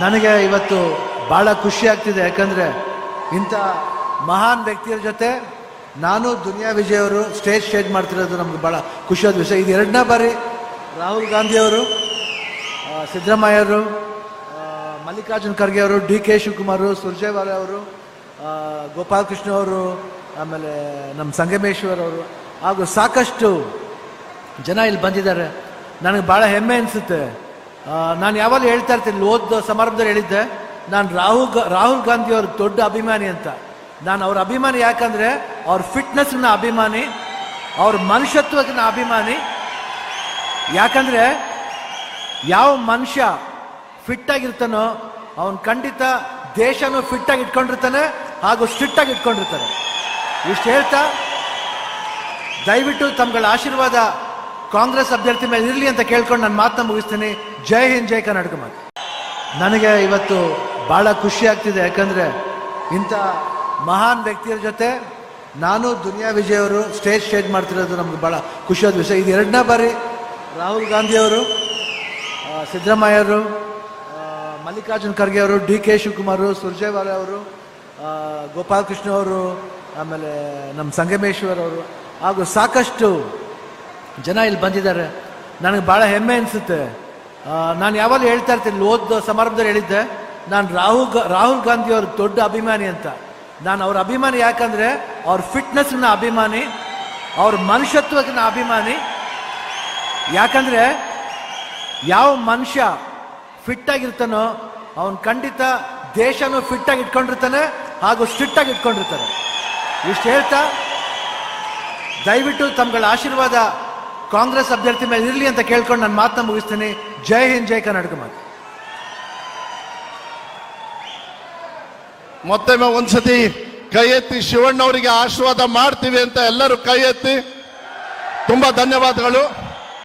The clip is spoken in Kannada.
ನನಗೆ ಇವತ್ತು ಭಾಳ ಖುಷಿ ಆಗ್ತಿದೆ. ಯಾಕಂದರೆ ಇಂಥ ಮಹಾನ್ ವ್ಯಕ್ತಿಯರ ಜೊತೆ ನಾನು ದುನಿಯಾ ವಿಜಯ್ ಅವರು ಸ್ಟೇಜ್ ಸ್ಟೇಜ್ ಮಾಡ್ತಿರೋದು ನಮ್ಗೆ ಭಾಳ ಖುಷಿಯಾದ ವಿಷಯ. ಇದು ಎರಡನೇ ಬಾರಿ ರಾಹುಲ್ ಗಾಂಧಿಯವರು ಸಿದ್ದರಾಮಯ್ಯ ಸಿದ್ದರಾಮಯ್ಯವರು ಆ, ಮಲ್ಲಿಕಾರ್ಜುನ್ ಖರ್ಗೆ ಅವರು ಡಿ ಕೆ ಶಿವಕುಮಾರ್ ಸುರ್ಜೇವಾಲ ಅವರು ಗೋಪಾಲಕೃಷ್ಣ ಅವರು ಆಮೇಲೆ ನಮ್ಮ ಸಂಗಮೇಶ್ವರ್ ಅವರು ಹಾಗೂ ಸಾಕಷ್ಟು ಜನ ಇಲ್ಲಿ ಬಂದಿದ್ದಾರೆ. ನನಗೆ ಭಾಳ ಹೆಮ್ಮೆ ಅನಿಸುತ್ತೆ. ನಾನು ಯಾವಾಗಲೂ ಹೇಳ್ತಾ ಇರ್ತೀನಿ ಓದ್ ಸಮಾರಂಭದಲ್ಲಿ ಹೇಳಿದ್ದೆ, ನಾನು ರಾಹುಲ್ ರಾಹುಲ್ ಗಾಂಧಿ ಅವ್ರ ದೊಡ್ಡ ಅಭಿಮಾನಿ ಅಂತ. ನಾನು ಅವ್ರ ಅಭಿಮಾನಿ ಯಾಕಂದರೆ, ಅವ್ರ ಫಿಟ್ನೆಸ್ನ ಅಭಿಮಾನಿ, ಅವ್ರ ಮನುಷ್ಯತ್ವಕ್ಕಿನ ಅಭಿಮಾನಿ. ಯಾಕಂದರೆ, ಯಾವ ಮನುಷ್ಯ ಫಿಟ್ ಆಗಿರ್ತಾನೋ ಅವನು ಖಂಡಿತ ದೇಶನೂ ಆಗಿ ಇಟ್ಕೊಂಡಿರ್ತಾನೆ ಹಾಗೂ ಸ್ಟ್ರಿಕ್ಟ್ ಆಗಿ ಇಟ್ಕೊಂಡಿರ್ತಾನೆ ಇಷ್ಟು ಹೇಳ್ತಾ, ದಯವಿಟ್ಟು ತಮ್ಗಳ ಆಶೀರ್ವಾದ ಕಾಂಗ್ರೆಸ್ ಅಭ್ಯರ್ಥಿ ಮೇಲೆ ಇರಲಿ ಅಂತ ಕೇಳ್ಕೊಂಡು ನಾನು ಮಾತನ್ನ ಮುಗಿಸ್ತೀನಿ. ಜೈ ಹಿಂದ್, ಜೈ ಕರ್ನಾಟಕ ಮಾತು. ನನಗೆ ಇವತ್ತು ಭಾಳ ಖುಷಿ ಆಗ್ತಿದೆ. ಯಾಕಂದರೆ ಇಂಥ ಮಹಾನ್ ವ್ಯಕ್ತಿಯರ ಜೊತೆ ನಾನು ದುನಿಯಾ ವಿಜಯ್ ಅವರು ಸ್ಟೇಜ್ ಸ್ಟೇಜ್ ಮಾಡ್ತಿರೋದು ನಮ್ಗೆ ಭಾಳ ಖುಷಿಯಾದ ವಿಷಯ. ಇದು ಎರಡನೇ ಬಾರಿ ರಾಹುಲ್ ಗಾಂಧಿಯವರು ಅವರು ಸಿದ್ದರಾಮಯ್ಯವರು ಮಲ್ಲಿಕಾರ್ಜುನ್ ಖರ್ಗೆ ಅವರು, ಡಿ ಕೆ ಶಿವಕುಮಾರ್ ಸುರ್ಜೇವಾಲ ಅವರು ಗೋಪಾಲಕೃಷ್ಣ ಅವರು, ಆಮೇಲೆ ನಮ್ಮ ಸಂಗಮೇಶ್ವರ್ ಅವರು. ಹಾಗೂ ಸಾಕಷ್ಟು ಜನ ಇಲ್ಲಿ ಬಂದಿದ್ದಾರೆ. ನನಗೆ ಭಾಳ ಹೆಮ್ಮೆ ಅನಿಸುತ್ತೆ. ನಾನು ಯಾವಾಗಲೂ ಹೇಳ್ತಾ ಇರ್ತೀನಿ ಓದ್ ಸಮಾರಂಭದಲ್ಲಿ ಹೇಳಿದ್ದೆ, ನಾನು ರಾಹುಲ್ ರಾಹುಲ್ ಗಾಂಧಿ ಅವ್ರ ದೊಡ್ಡ ಅಭಿಮಾನಿ ಅಂತ. ನಾನು ಅವ್ರ ಅಭಿಮಾನಿ ಯಾಕಂದರೆ, ಅವ್ರ ಫಿಟ್ನೆಸ್ನ ಅಭಿಮಾನಿ, ಅವ್ರ ಮನುಷ್ಯತ್ವಕ್ಕಿನ ಅಭಿಮಾನಿ. ಯಾಕಂದರೆ, ಯಾವ ಮನುಷ್ಯ ಫಿಟ್ ಆಗಿರ್ತಾನೋ, ಅವನು ಖಂಡಿತ ದೇಶನೂ ಆಗಿ ಇಟ್ಕೊಂಡಿರ್ತಾನೆ, ಹಾಗೂ ಸ್ಟ್ರಿಕ್ಟ್ ಆಗಿ ಇಟ್ಕೊಂಡಿರ್ತಾನೆ. ಇಷ್ಟು ಹೇಳ್ತಾ, ದಯವಿಟ್ಟು ತಮ್ಗಳ ಆಶೀರ್ವಾದ ಕಾಂಗ್ರೆಸ್ ಅಭ್ಯರ್ಥಿ ಮೇಲೆ ಇರಲಿ ಅಂತ ಕೇಳ್ಕೊಂಡು ನಾನು ಮಾತನ್ನ ಮುಗಿಸ್ತೀನಿ. ಜೈ ಹಿಂದ್, ಜೈ ಕರ್ನಾಟಕ ಮಾತು. ಮತ್ತೊಮ್ಮೆ ಒಂದ್ಸತಿ ಕೈ ಎತ್ತಿ ಶಿವಣ್ಣವರಿಗೆ ಆಶೀರ್ವಾದ ಮಾಡ್ತೀವಿ ಅಂತ ಎಲ್ಲರೂ ಕೈ ಎತ್ತಿ. ತುಂಬಾ ಧನ್ಯವಾದಗಳು.